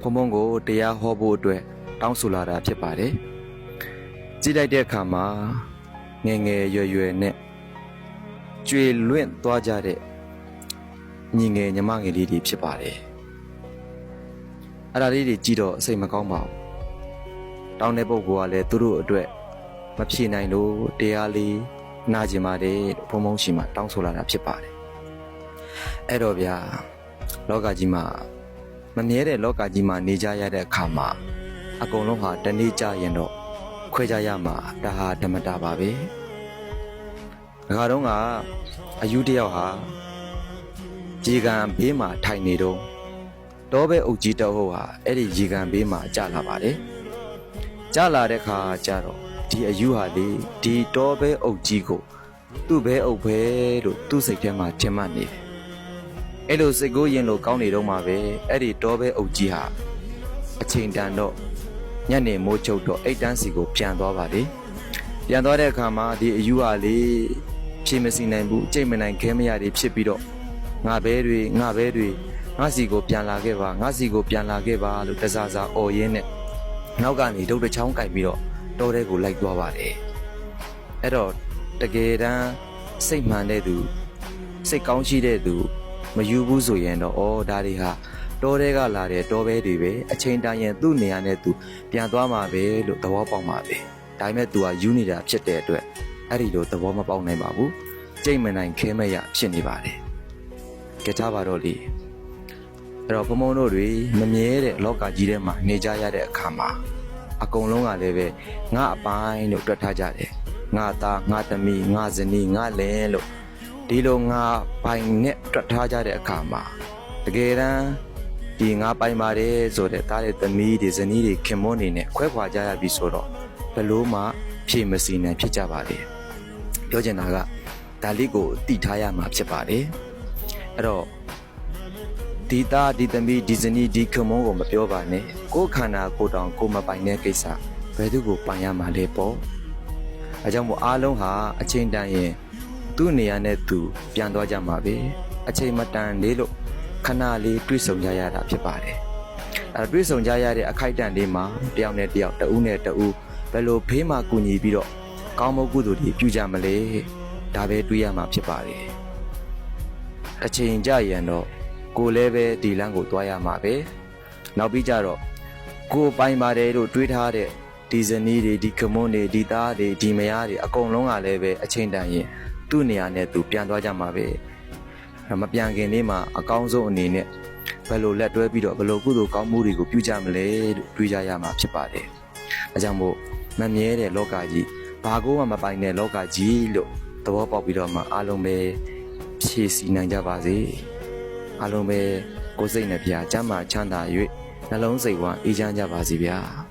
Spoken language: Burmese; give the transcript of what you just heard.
ဖုံဖုံကိုတရားဟောဖို့အတွက်တောင်းဆိုလာတာဖြစ်ပါတယ်ကြည့်လိုက်တဲ့အခါမှာငယ်ငယ်ရွယ်ရွယ်နဲ့ကျွေလွင့်သွားကြတဲ့ညီငယ်ညီမငယ်လေးတွေဖြစ်ပါတယ်အဲ့ဒါလေးတွေကြည့်တော့စိတ်မကောင်းပါဘူးတောင်းတဲ့ပုဂ္ဂိုလ်ကလည်းသူတို့အတွက်မဖြေနိုင်လို့တရားလေးနာကျင်ပါတယ်လို့ဖုံဖုံရှိမှတောင်းဆိုလာတာဖြစ်ပါတယ်အဲ့တော့ဗျာလောကကြီးမှာ မမြဲတဲ့လောကကြီးမှာနေကြရတဲ့အခါမှာအကုန်လုံးဟာတနေ့ကြရင်တော့ခွဲကြရမှာဒါဟာဓမ္မတာပါပဲငါတော့ကအယူတယောက်ဟာရေကန်ဘေးမှာထိုင်နေတော့တောဘဲအုပ်ကြီးတော့ဟာအဲ့ဒီရေကန်ဘေးမှာကြာလာပါတယ်ကြာလာတဲ့ခါကျတော့ဒီအယူဟာလေဒီတောဘဲအုပ်ကြီးကိုသူ့ဘဲအုပ်ပဲလို့သူ့စိတ်ထဲမှာထင်မှတ်နေတယ် အဲ့လိုစိတ်ကိုရင်လို့ကောင်းနေတော့မှပဲအဲ့ဒီတောဘဲအုပ်ကြီးဟာအချိန်တန်တော့ညနေမိုးချုပ်တော့အိတ်တန်းစီကိုပြန်သွားပါလေပြန်သွားတဲ့အခါမှာဒီအယူဟာလေဖြေမစီနိုင်ဘူးကြိတ်မနိုင်ခဲမရတွေဖြစ်ပြီးတော့ငါဘဲတွေငါဘဲတွေငါစီကိုပြန်လာခဲ့ပါငါစီကိုပြန်လာခဲ့ပါလို့တစားစားអော်ရင်းနဲ့နောက်ကနေဒုတ်တစ်ချောင်းကြိုက်ပြီးတော့တောထဲကိုလိုက်သွားပါတယ်အဲ့တော့တကယ်တမ်းစိတ်မှန်တဲ့သူစိတ်ကောင်းရှိတဲ့သူ မယူဘူးဆိုရင်တော့ဩဒါတွေဟာတောထဲကလာတဲ့တောဘဲတွေပဲအချိန်တန်ရင်သူ့နေရာနဲ့သူပြန်သွားမှာပဲလို့သဘောပေါက်မှာပဲဒါပေမဲ့ तू ကယူနေတာဖြစ်တဲ့အတွက်အဲ့ဒီလိုသဘောမပေါက်နိုင်ပါဘူးကြိတ်မနိုင်ခဲမရဖြစ်နေပါတယ်ကြထားပါတော့လေအဲ့တော့ဘုံဘုံတို့တွေမမြဲတဲ့လောကကြီးထဲမှာနေကြရတဲ့အခါမှာအကုန်လုံးကလည်းပဲငါအပိုင်းလို့တွက်ထားကြတယ်ငါသားငါသမီးငါဇနီးငါလင်လို့ ဒီလိုငါပိုင်နဲ့တွက်ထားကြတဲ့အခါမှာတကယ်တမ်းဒီငါပိုင်ပါတယ်ဆိုတဲ့သားတဲ့သမီးတွေဇနီးတွေခင်မွန်းနေနဲ့ခွဲခွာကြရပြီဆိုတော့ဘယ်လို့မှဖြေမစီနိုင်ဖြစ်ကြပါလေပြောချင်တာကဒါလေးကိုတိထားရမှာဖြစ်ပါတယ်အဲ့တော့ဒီသားဒီသမီးဒီဇနီးဒီခင်မွန်းကိုမပြောပါနဲ့ကိုယ်ခန္ဓာကိုယ်တောင်ကိုယ်မပိုင်တဲ့ကိစ္စဘယ်သူကိုပိုင်ရမှာလဲပေါ့အဲကြောင့်မို့အားလုံးဟာအချိန်တန်ရင် သူ့နေရာနဲ့သူပြန်သွားကြမှာပဲအချိန်မတန်လေးလို့ခဏလေးတွေ့ဆုံကြရတာဖြစ်ပါတယ်အဲတွေ့ဆုံကြရတဲ့အခိုက်အတန့်လေးမှာတယောက်နဲ့တယောက်တဦးနဲ့တဦးဘယ်လိုဖေးမှကူညီပြီးတော့ကောင်းမွန်ကုသိုလ်တွေပြုကြမလဲဒါပဲတွေးရမှာဖြစ်ပါတယ်အချိန်ကြရင်တော့ကိုယ်လည်းပဲဒီလမ်းကိုသွားရမှာပဲနောက်ပြီးကြတော့ကိုယ်ပိုင်ပါတယ်လို့တွေးထားတဲ့ဒီဇနီးတွေဒီကမွန်းတွေဒီသားတွေဒီမယားတွေအကုန်လုံးကလည်းပဲအချိန်တန်ရင် သူ့နေရာနဲ့သူပြန်သွားကြမှာပဲမပြန်ခင်လေးမှာအကောင်းဆုံးအနေနဲ့ဘယ်လိုလက်တွဲပြီးတော့ဘယ်လိုကုသိုလ်ကောင်းမှုတွေကိုပြုကြမလဲလို့တွေးကြရမှာဖြစ်ပါတယ်။အဲကြောင့်မို့မမြဲတဲ့လောကကြီးဘာကိုမှမပိုင်တဲ့လောကကြီးလို့သဘောပေါက်ပြီးတော့မှအားလုံးပဲဖြည့်ဆည်းနိုင်ကြပါစေ။အားလုံးပဲကိုယ်စိတ်နဲ့ပြာကျမ်းမာချမ်းသာ၍နှလုံးစိတ်ဝမ်းအေးချမ်းကြပါစေဗျာ။